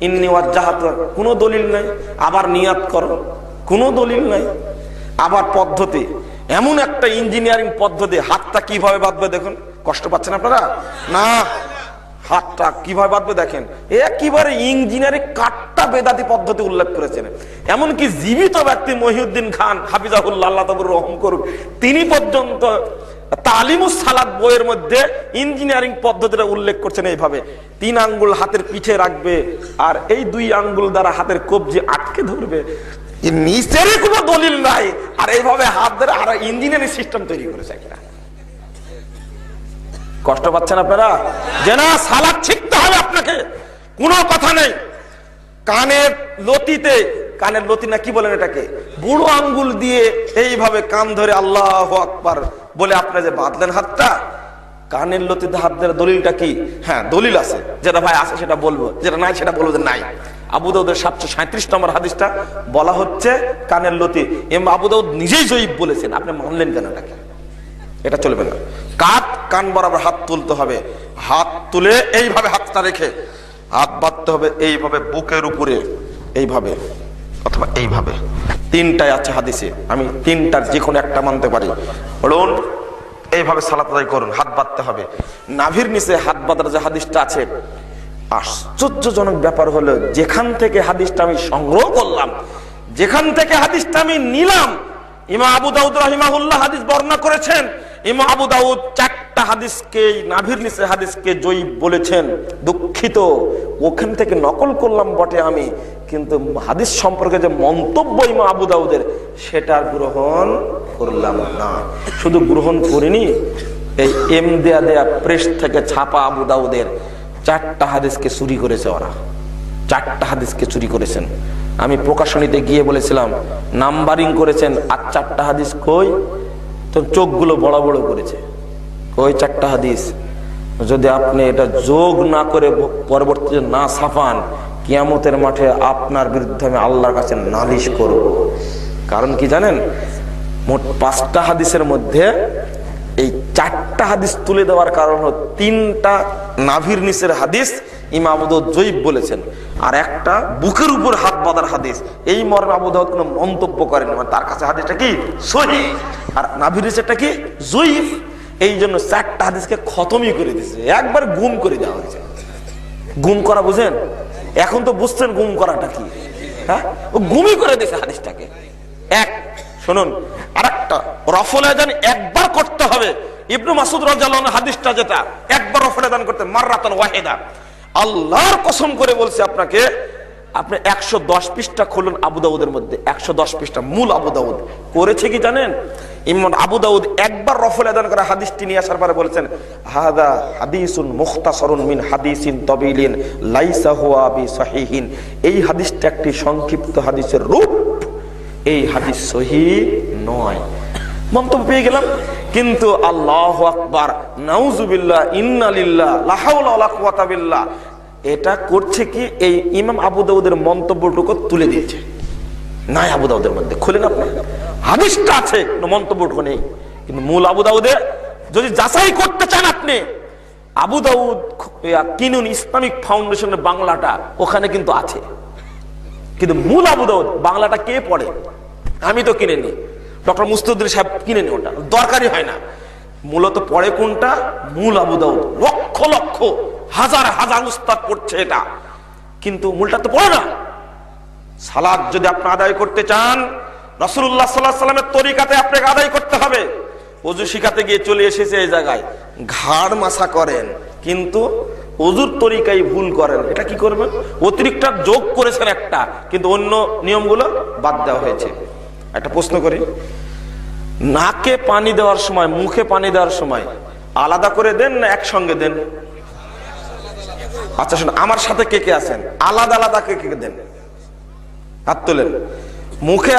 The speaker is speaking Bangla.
ইন্নি ওয়াজ্জাহাতু, কোনো দলিল নাই। আবার নিয়াত করো। কোনো দলিল নাই। আবার পদ্ধতি, এমন একটা ইঞ্জিনিয়ারিং পদ্ধতি, হাতটা কীভাবে বাঁধবে দেখুন। কষ্ট পাচ্ছেন আপনারা? না, হাতটা কীভাবে বাঁধবে দেখেন। একেবারে ইঞ্জিনিয়ারিং কাটটা বেদাতি পদ্ধতি উল্লেখ করেছেন। এমনকি জীবিত ব্যক্তি মহিউদ্দিন খান, হাফিজাহুল্লাহ, আল্লাহ তাবুর রহম করুক, তিনি পর্যন্ত তালিমুস সালাদ বইয়ের মধ্যে ইঞ্জিনিয়ারিং পদ্ধতিটা উল্লেখ করছেন এইভাবে। তিন আঙ্গুল হাতের পিঠে রাখবে আর এই দুই আঙ্গুল দ্বারা হাতের কবজি আটকে ধরবে। এর নিচেরই কোনো দলিল নাই। আর এইভাবে হাত ধরে আর ইঞ্জিনিয়ারিং সিস্টেম তৈরি করেছে একটা। কষ্ট পাচ্ছেন আপনারা? যে না, সালাদ শিখতে হবে আপনাকে। কোনো কথা নেই। কানের লতিতে, কানের লতি না কি বলেন এটাকে? বুড়ো আঙ্গুল দিয়ে এইভাবে কান ধরে আল্লাহ আকবার বলে আপনি যে বাঁধলেন হাতটা, কানের লতিতে হাত ধরে দলিলটা কি? হ্যাঁ দলিল আছে। যেটা ভাই আছে সেটা বলব, যেটা নাই সেটা বলব যে নাই। আবু দাউদের সাতশো সাঁত্রিশ নম্বর হাদিসটা বলা হচ্ছে কানের লতি। এম আবু দাউদ নিজেই জয়ীব বলেছেন, আপনি মানলেন কেন এটাকে? এটা চলবে না। কাত, কান বরাবর হাত তুলতে হবে। হাত তুলে এইভাবে হাতটা রেখে, হাত বাঁধতে হবে এইভাবে বুকের উপরে, এইভাবে। অথবা এইভাবে। তিনটাই আছে হাদিসে। আমি তিনটার যে কোনো একটা মানতে পারি। বলুন, এইভাবে সালাত আদায় করুন, হাত বাঁধতে হবে। নাভির নিচে হাত বাঁধার যে হাদিসটা আছে, আশ্চর্যজনক ব্যাপার হলো, যেখান থেকে হাদিসটা আমি সংগ্রহ করলাম, যেখান থেকে হাদিসটা আমি নিলাম ইমা আবু দাউদ রাহিমাহুল্লাহ হাদিস বর্ণনা করেছেন ইমা আবু দাউদ চারটা হাদিসকে, নাভির নিচে হাদিসকে জয়ী বলেছেন, দুঃখিত। ওখান থেকে নকল করলাম বটে আমি কিন্তু হাদিস সম্পর্কে যে মন্তব্য ইমা আবু দাউদের, সেটা গ্রহণ করলাম না। শুধু গ্রহণ করিনি, এই এম দেয়া দেয়া প্রেস থেকে ছাপা আবু দাউদের চারটা হাদিসকে চুরি করেছে ওরা। চারটা হাদিসকে চুরি করেছেন। আমি প্রকাশনীতে গিয়ে বলেছিলাম, নাম্বারিং করেছেন, আর চারটা হাদিস কই? তো চোখগুলো বড় বড় করেছে। ওই চারটা হাদিস? যদি আপনি এটা যোগ না করে পরবর্তীতে না ছাপান কিয়ামতের মাঠে আপনার বিরুদ্ধে আমি আল্লাহর কাছে নালিশ করব। কারণ কি জানেন? মোট পাঁচটা হাদিসের মধ্যে এই চারটা হাদিস তুলে দেওয়ার কারণ হলো তিনটা নাভির নিচের হাদিস ইমামুদ জৈব বলেছেন আর একটা বুকের উপর হাত বাঁধার হাদিস। এই মর্মে আবু দাউদ কোনো মন্তব্য করেন মানে তার কাছে হাদিসটা কি? সহি। আর নাভির নিচেরটা কি? জয়ীফ। এই জন্য চারটা হাদিসকে খতমই করে দিয়েছে। একবার গুম করে দেওয়া হয়েছে। গুম করা বুঝেন? এখন তো বুঝছেন গুম করাটা কি? হ্যাঁ? করে দিয়েছে হাদিসটাকে। এক, শুনুন, আরেকটা, রফল আজান একবার করতে হবে। ইবনু মাসুদ রাজাল্লাহ হাদিসটা যেটা, একবার রফল আজান করতে মাররাতান ওয়াহিদা। আল্লাহর কসম করে বলছে আপনাকে, আপনি একশো দশ পৃষ্ঠা খুলুন আবু দাউদের মধ্যে, একশো দশ পৃষ্ঠা, মূল আবু দাউদ। করেছে কি জানেন? ইমন আবু দাউদ একবার রফল আদান করা হাদিসটি নিয়ে আসার পরে বলেছেন, হাদা হাদিসুন মুখতাসরুন মিন হাদিসিন তবিলিন লাইসা হুয়া বি সহিহিন এই হাদিসটা একটি সংক্ষিপ্ত হাদিসের রূপ। এই হাদিস সহি নয়। মন্তব্য পেয়ে গেলাম। কিন্তু আল্লাহ আকবার নাউজুবিল্লাহ ইন্নালিল্লাহ লাহাউলা ওয়ালা এটা করছে কি? এই ইমাম আবু দাউদের মন্তব্যটুকু তুলে দিয়েছে নাই আবু দাউদের মধ্যে। খুলেন আপনি? হাদিসটা আছে, কোনো মন্তব্যটুকু নেই। কিন্তু মূল আবু দাউদে যদি যাচাই করতে চান আপনি, আবু দাউদ কিনুন ইসলামিক ফাউন্ডেশনের বাংলাটা, ওখানে কিন্তু আছে। কিন্তু মূল আবু দাউদ, বাংলাটা কে পড়ে? আমি তো কিনে নি ডক্টর মুস্তুদ্দিন সাহেব কিনে নি ওটা। দরকারই হয় না। মূলত পড়ে কোনটা? মূল আবু দাউদ। লক্ষ লক্ষ, হাজার হাজার উস্তাদ পড়ছে এটা। কিন্তু মূলটা তো পড়ে না। সালাদ যদি আপনি আদায় করতে চান রসুল্লাহ সাল্লাহ সাল্লামের তরিকাতে আপনাকে আদায় করতে হবে। অজু শিখাতে গিয়ে চলে এসেছে এই জায়গায়। ঘাড় মাসা করেন, কিন্তু অজুর তরিকাই ভুল করেন। এটা কি করবেন? অতিরিক্ত যোগ করেছেন একটা, কিন্তু অন্য নিয়মগুলো বাদ দেওয়া হয়েছে। একটা প্রশ্ন করি। নাকে পানি দেওয়ার সময়, মুখে পানি দেওয়ার সময় আলাদা করে দেন না একসঙ্গে দেন? আচ্ছা শুনুন, আমার সাথে কে কে আছেন? আলাদা আলাদা কে কে দেন? হাত তোলেন। মুখে